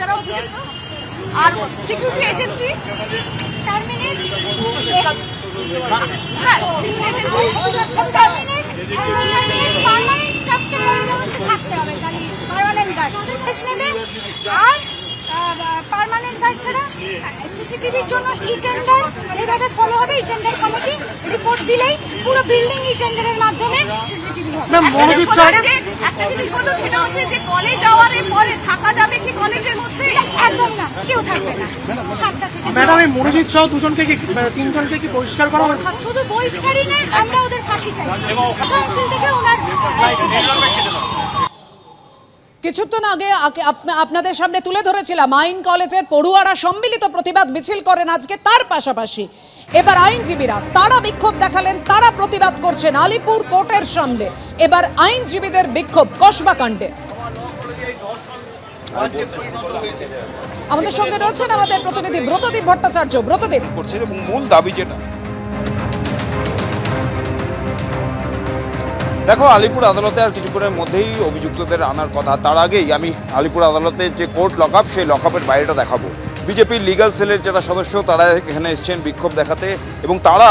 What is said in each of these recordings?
যারা অভিযুক্ত আর security agency terminate হ্যাঁ থাকতে হবে খালি পার্মানেন্ট আর পার্মানেন্ট গার্ড ছাড়া সিসিটিভির জন্য ই টেন্ডার যেভাবে ফলো হবে ই টেন্ডার কমিটি রিপোর্ট দিলেই পুরো বিল্ডিং ই টেন্ডারের মাধ্যমে সিসিটিভি হবে। একটা সাহেব যে- একটা জিনিস হলো সেটা হচ্ছে যে কলেজ যাওয়ার পরে থাকা যাবে কি কলেজের মধ্যে? একদম না কেউ থাকবে না। সাতটা থেকে ম্যাডাম এই মনোজিৎ সহ দুজনকে কি মানে তিনজনকে কি পরিষ্কার করা হবে? শুধু বহিষ্কারই না আমরা ওদের ফাঁসি চাই কাউন্সিল থেকে ওনার কিছুক্ষণ আগে আপনাদের সামনে তুলে ধরেছিলাম, আইন কলেজের পড়ুয়ারা সম্মিলিত প্রতিবাদ মিছিল করেন আজকে তার পাশাপাশি। এবার আইনজীবীরা, তারা বিক্ষোভ দেখালেন, তারা প্রতিবাদ করছেন আলিপুর কোর্টের সামনে। এবার আইনজীবীদের বিক্ষোভ কসবা কাণ্ডে আমাদের সঙ্গে রয়েছেন আমাদের প্রতিনিধি ব্রতদীপ ভট্টাচার্য। ব্রতদীপ। মূল দাবি যেটা দেখো, আলিপুর আদালতে আর কিছুক্ষণের মধ্যেই অভিযুক্তদের আনার কথা। তার আগেই আমি আলিপুর আদালতে যে কোর্ট লকআপ, সেই লকআপের বাইরেটা দেখাবো। বিজেপির লিগাল সেলের যারা সদস্য, তারা এখানে এসছেন বিক্ষোভ দেখাতে এবং তারা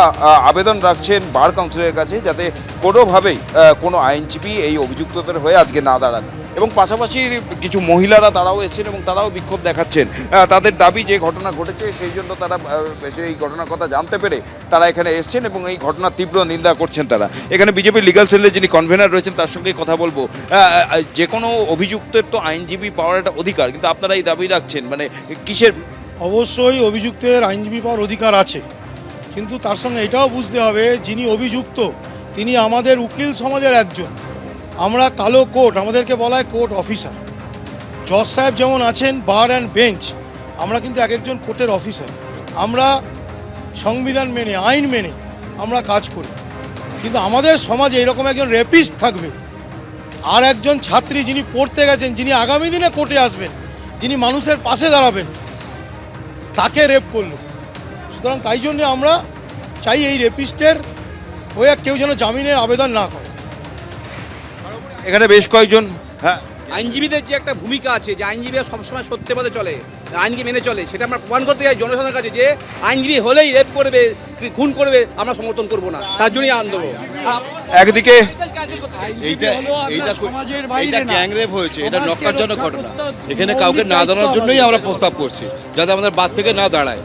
আবেদন রাখছেন বার কাউন্সিলের কাছে যাতে কোনোভাবেই কোনো আইনজীবী এই অভিযুক্তদের হয়ে আজকে না দাঁড়ান। এবং পাশাপাশি কিছু মহিলারা তারাও এসেছেন এবং তারাও বিক্ষোভ দেখাচ্ছেন। তাদের দাবি যে ঘটনা ঘটেছে, সেই জন্য তারা সেই ঘটনার কথা জানতে পেরে তারা এখানে এসেছেন এবং এই ঘটনার তীব্র নিন্দা করছেন তারা। এখানে বিজেপি লিগাল সেলের যিনি কনভেনার রয়েছেন, তার সঙ্গে কথা বলব। যে কোনো অভিযুক্তের তো আইনজীবী পাওয়ার একটা অধিকার, কিন্তু আপনারা এই দাবি রাখছেন মানে কিসের? অবশ্যই অভিযুক্তের আইনজীবী পাওয়ার অধিকার আছে। কিন্তু তার সঙ্গে এটাও বুঝতে হবে, যিনি অভিযুক্ত, তিনি আমাদের উকিল সমাজের একজন। আমরা কালো কোর্ট, আমাদেরকে বলা হয় কোর্ট অফিসার। জজ সাহেব যেমন আছেন, বার অ্যান্ড বেঞ্চ, আমরা কিন্তু এক একজন কোর্টের অফিসার। আমরা সংবিধান মেনে, আইন মেনে আমরা কাজ করি। কিন্তু আমাদের সমাজে এরকম একজন রেপিস্ট থাকবে, আর একজন ছাত্রী যিনি পড়তে গেছেন, যিনি আগামী দিনে কোর্টে আসবেন, যিনি মানুষের পাশে দাঁড়াবেন, তাকে রেপ করল। সুতরাং তাই জন্য আমরা চাই এই রেপিস্টের হয়ে কেউ যেন জামিনের আবেদন না করে। এখানে বেশ কয়েকজন হ্যাঁ। আইনজীবীদের যে একটা ভূমিকা আছে যে আইনজীবীরা সবসময় সত্যের পথে চলে আইনকে মেনে চলে সেটা আমরা প্রমাণ করতে চাই জনসাধারণের কাছে যে আইনজীবী হলেই রেপ করবে খুন করবে আমরা সমর্থন করব না। তার জন্যই দেবো একদিকে এইটা এইটা এইটা গ্যাংরেপ হয়েছে এটা নক্কারজনক ঘটনা। এখানে কাউকে না দাঁড়ানোর জন্যই আমরা প্রস্তাব করছি যাতে আমাদের বাদ থেকে না দাঁড়ায়।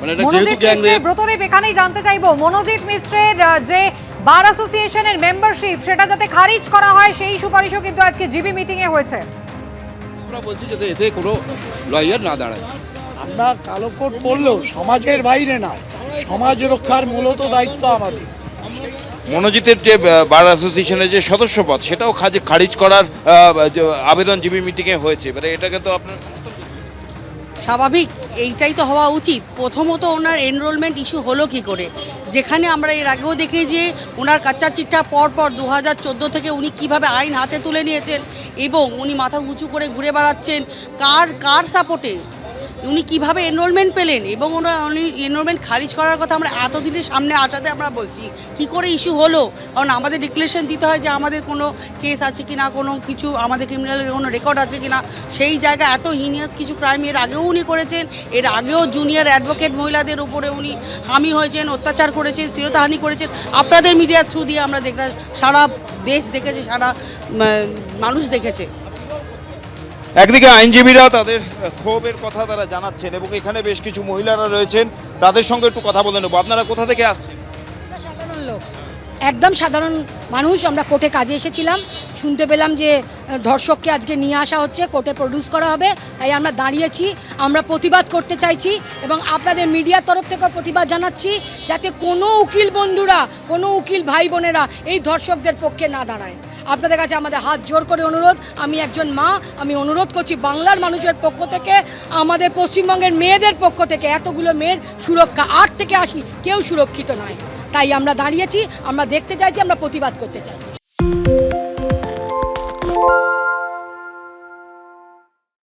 মানে এটা যেহেতু ব্রতদেব এখানেই জানতে চাইব। মনোজিৎ মিশ্রের যে বার অ্যাসোসিয়েশনের মেম্বারশিপ সেটা যাতে খারিজ করা হয় সেই সুপারিশও কিন্তু আজকে জিবি মিটিং এ হয়েছে। আমরা বলছি যাতে এতে কোনো লয়ার না দাঁড়ায়। আমরা কালো কোট পড়লেও সমাজের বাইরে নয় সমাজ রক্ষার মূলত দায়িত্ব আমাদের। মনোজিতের যে বার অ্যাসোসিয়েশনের যে সদস্য পদ সেটাও খারিজ করার আবেদন জিবি মিটিংয়ে হয়েছে। এবারে এটাকে তো আপনার স্বাভাবিক এইটাই তো হওয়া উচিত। প্রথমত ওনার এনরোলমেন্ট ইস্যু হলো কি করে? যেখানে আমরা এর আগেও দেখি যে ওনার কাচ্চা চিঠা পর পর দু হাজার চোদ্দ থেকে উনি কীভাবে আইন হাতে তুলে নিয়েছেন এবং উনি মাথা উঁচু করে ঘুরে বেড়াচ্ছেন। কার কার সাপোর্টে উনি কীভাবে এনরোলমেন্ট পেলেন এবং ওনার উনি এনরোলমেন্ট খারিজ করার কথা আমরা এতদিনের সামনে আসাতে আমরা বলছি, কি করে ইস্যু হলো? কারণ আমাদের ডিক্লেরেশন দিতে হয় যে আমাদের কোনো কেস আছে কি না কোনো কিছু, আমাদের ক্রিমিনালের কোনো রেকর্ড আছে কি না সেই জায়গায় এত হিনিয়াস কিছু ক্রাইম এর আগেও উনি করেছেন, এর আগেও জুনিয়র অ্যাডভোকেট মহিলাদের উপরে উনি হামি হয়েছেন, অত্যাচার করেছেন শিরতাহানি করেছেন। আপনাদের মিডিয়ার থ্রু দিয়ে আমরা দেখলাম সারা দেশ দেখেছে, সারা মানুষ দেখেছে। একদিকে আইনজীবীরা তাদের ক্ষোভের কথা তারা জানাচ্ছেন এবং এখানে বেশ কিছু মহিলারা রয়েছেন। তাদের সঙ্গে একটু কথা বলে নেব। আপনারা কোথা থেকে আসছেন? সাধারণ লোক। একদম সাধারণ মানুষ। আমরা কোর্টে কাজে এসেছিলাম। শুনতে পেলাম যে ধর্ষককে আজকে নিয়ে আসা হচ্ছে, কোর্টে প্রডিউস করা হবে, তাই আমরা দাঁড়িয়েছি। আমরা প্রতিবাদ করতে চাইছি এবং আপনাদের মিডিয়ার তরফ থেকেও প্রতিবাদ জানাচ্ছি যাতে কোনো উকিল বন্ধুরা, কোনো উকিল ভাই বোনেরা এই ধর্ষকদের পক্ষে না দাঁড়ায়। আপনাদের কাছে আমাদের হাত জোর করে অনুরোধ, আমি একজন মা, আমি অনুরোধ করছি বাংলার মানুষের পক্ষ থেকে, আমাদের পশ্চিমবঙ্গের মেয়েদের পক্ষ থেকে এতগুলো মেয়ের সুরক্ষা আট থেকে আসি কেউ সুরক্ষিত নয়। তাই আমরা দাঁড়িয়েছি, আমরা দেখতে চাইছি, আমরা প্রতিবাদ করতে চাইছি।